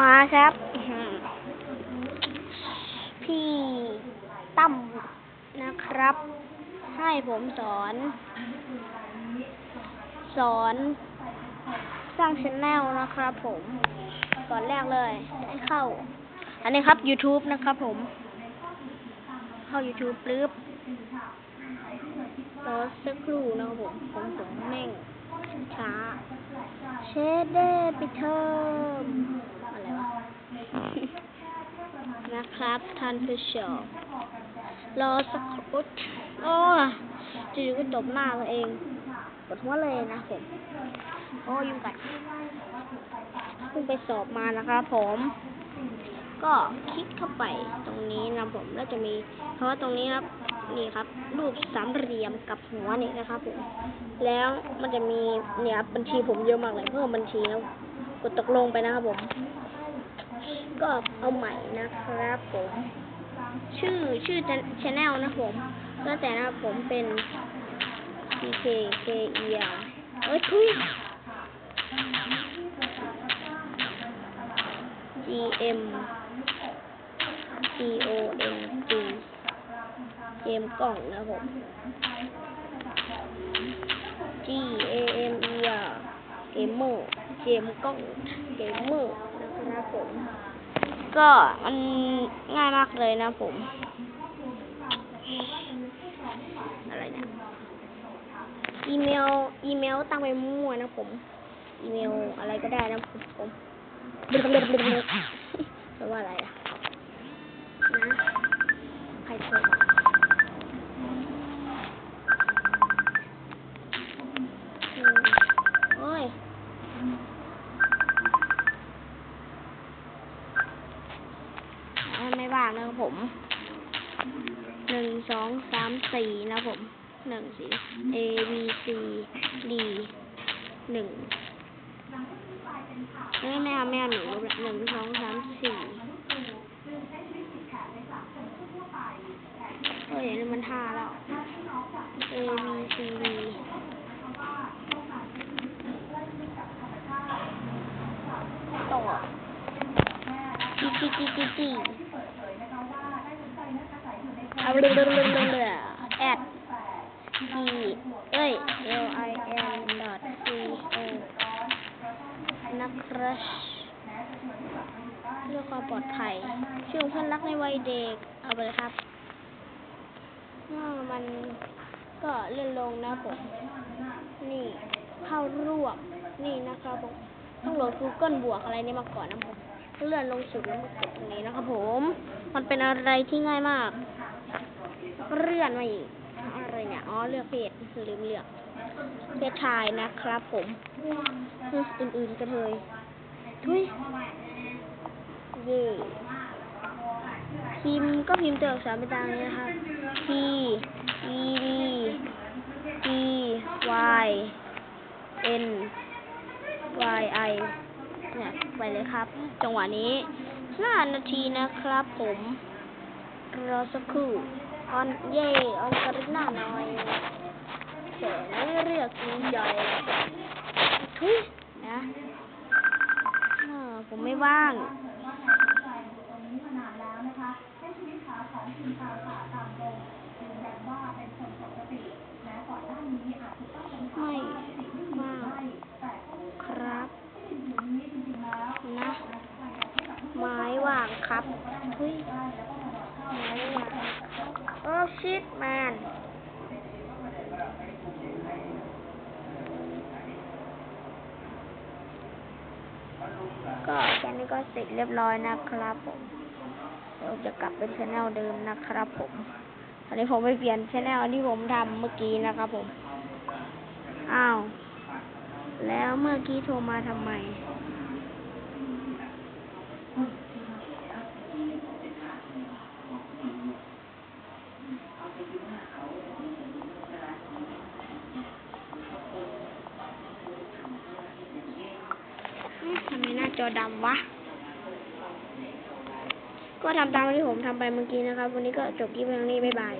มาครับ พี่ตั้มนะครับ ให้ผมสอน สอนสร้างช anel นะครับผมก่อนแรกเลย ให้เข้า อันนี้ครับ YouTube นะครับผม เข้า YouTube ปึ๊บรอสักครู่นะครับผม ผมผมแม่งช้า เชดเดปิเทอมอะไรวะ นะครับท่านผู้ชมรอสักครู่โอ้ยจู่ๆก็ตบหน้าตัวเองปวดหัวเลยนะผม โอ้ยยุงกัดเพิ่งไปสอบมานะครับผม ก็คลิกเข้าไปตรงนี้นะผมแล้วจะมีเพราะว่าตรงนี้ครับนี่ครับ รูปสามเหลี่ยมกับหัวนี่นะครับผม แล้วมันจะมีเนี่ยครับบัญชีผมเยอะมากเลยเพิ่มบัญชีแล้วกดตกลงไปนะครับผม ก็เอาใหม่นะครับผม ชื่อชื่อชแนลนะผมแล้วแต่นะผมเป็น P K K E R เอ้ยทุย G M G O N G เกมกล่องนะผม G A M E R เกมเมอร์เกมกล้องเกมเมอร์นะครับผม ก็มันง่ายมากเลยนะผม อะไรเนี่ย อีเมล อีเมลตั้งไปมั่วนะผม อีเมลอะไรก็ได้นะผมผมแปลว่าอะไรอะ ผมหนึ่งสองสามสี่นะผมหนึ่งสี่ A B C D หนึ่งไม่ไม่เอาไม่เอาหนูหนึ่งสองสามสี่เฮ้ยนนี้มันห้าแล้ว A B C D ต่อ G G G G G เอาเรือเรือเรือเรือเรือแอด G เอ้ย L I N dot C O นะครับเพื่อความปลอดภัยชื่อเพื่อนรักในวัยเด็ก เอาไปเลยครับอ่ามันก็เลื่อนลงนะผม นี่เข้ารวบนี่นะครับผมต้องโหลด Google บวกอะไรนี่มาก่อนนะผมเลื่อนลงสุดแล้วมากดตรงนี้นะครับผม มันเป็นอะไรที่ง่ายมาก เลื่อนมาอีกอะไรเนี่ย อ๋อ เลือกเพศลืมเลือก เพศชายนะครับผมเพศอื่นๆกระเทยทุยเย่พิมก็พิมพ์ตัวอักษรไปตามนี้นะครับ P E D P Y N Y I เนี่ยไปเลยครับ จังหวะนี้ห้านาทีนะครับผม รอสักครู่ ออนเย่ออนกระหน้าหน่อยเสียงเรียกจริงใจทุยนะอ่าผมไม่ว่างไม่ว่างครับนะไม้ว่างครับทุยไม้ว่าง โอ้ชิตแมนก็แค่นี้ก็เสร็จเรียบร้อยนะครับผม เดี๋ยวจะกลับเป็นชแนลเดิมนะครับผม อันนี้ผมไปเปลี่ยนชแนลที่ผมทำเมื่อกี้นะครับผม อ้าว แล้วเมื่อกี้โทรมาทำไม ทำไมหน้าจอดำวะ ก็ทำตามที่ผมทำไปเมื่อกี้นะครับ วันนี้ก็จบที่เพียงนี้ บ๊ายบาย